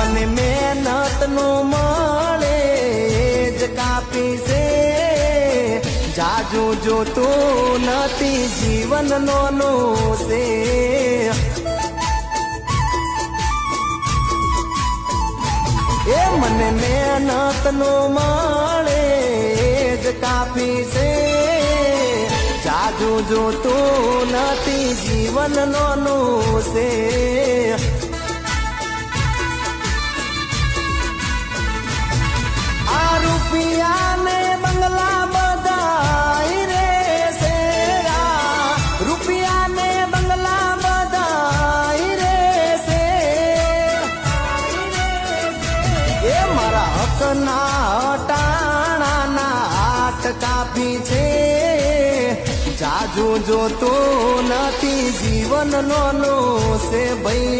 મને મહેનત નો મળે, જ કાપી છે. જાજુ જોતું નથી જીવન નો છે એ મને મહેનત નો મળે, જ કાપી છે. જાજુ જોતું નથી જીવન નો છે મારા હકના હટાણાના હાથ કાપી છે. જાજુ જોતો નથી જીવન નો છે ભાઈ.